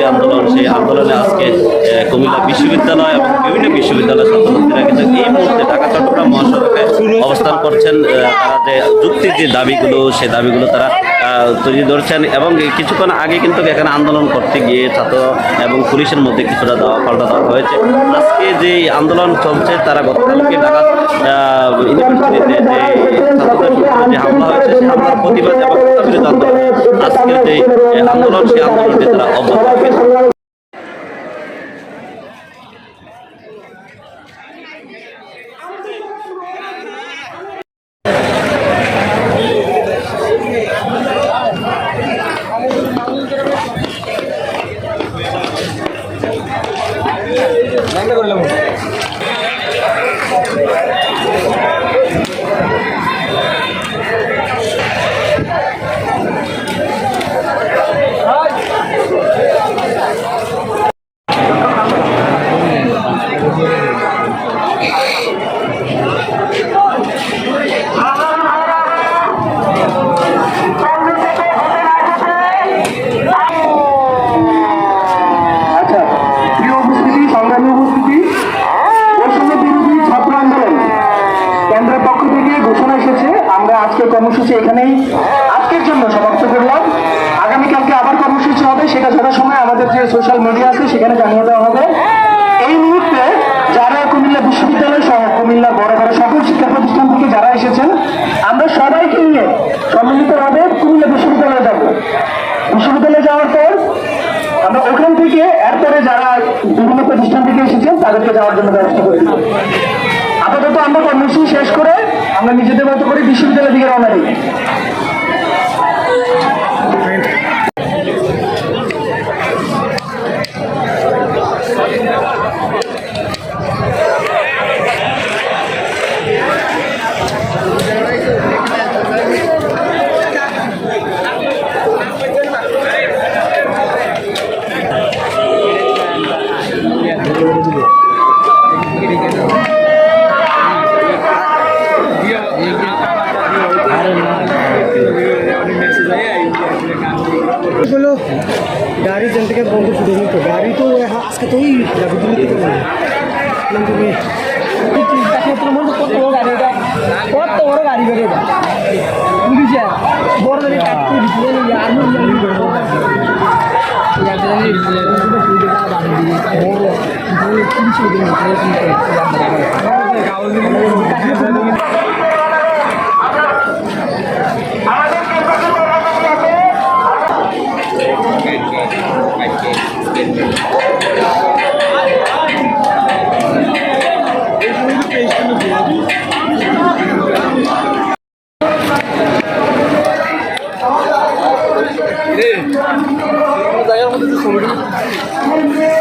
বিরোধী আন্দোলন, সেই আন্দোলনে আজকে কুমিল্লা বিশ্ববিদ্যালয় এবং বিভিন্ন বিশ্ববিদ্যালয়ের ছাত্রছাত্রীরা কিন্তু এই মুহূর্তে ঢাকা, চট্টগ্রাম মহাসড়কে অবস্থান করছেন। তারা যে যুক্তির যে দাবিগুলো, সেই দাবিগুলো তারা তুলে ধরছেন এবং কিছুক্ষণ আগে কিন্তু এখানে আন্দোলন করতে গিয়ে ছাত্র এবং পুলিশের মধ্যে কিছুটা দেওয়া পাল্টা দেওয়া হয়েছে। আজকে যে আন্দোলন চলছে, তারা গতকালকে ঢাকা ইউনিভার্সিটিতে যে ছাত্রদের যে হামলা হয়েছে, সেই হামলার প্রতিবাদ এবং আজকের যে আন্দোলন সেই তারা অব্যাহত রেখেছে আচ্ছা আমরা আজকে কর্মসূচি এখানেই আজকের জন্য সমাপ্ত করলাম। আগামীকালকে আবার কর্মসূচি হবে, সেটা যথাসময়ে আমাদের যে সোশ্যাল মিডিয়া আছে, সেখানে জানিয়ে দেওয়া হবে। এই মুহূর্তে যারা কুমিল্লা বিশ্ববিদ্যালয় সহ কুমিল্লার বড় বড় সকল শিক্ষা প্রতিষ্ঠান থেকে যারা এসেছেন, আমরা সবাইকে নিয়ে সম্মিলিতভাবে কুমিল্লা বিশ্ববিদ্যালয়ে যাব। বিশ্ববিদ্যালয়ে যাওয়ার পর আমরা ওখান থেকে এরপরে যারা বিভিন্ন প্রতিষ্ঠান থেকে এসেছেন, তাদেরকে যাওয়ার জন্য ব্যবস্থা করে আপাতত আমরা কর্মসূচি শেষ করে আমরা নিজেদের মতো করে বিশ্ববিদ্যালয়ের দিকে রওনা দিই। dari jentiknya bongkok sudah itu dari itu ya harus ketui lagi dulu itu nanti nih itu cinta kita teman tuh foto orang ada foto orang ada juga ada ini kaki di sini nih yang ini yang ini ya jadi ini sudah sudah ada di bor ini sudah ada コンビニ。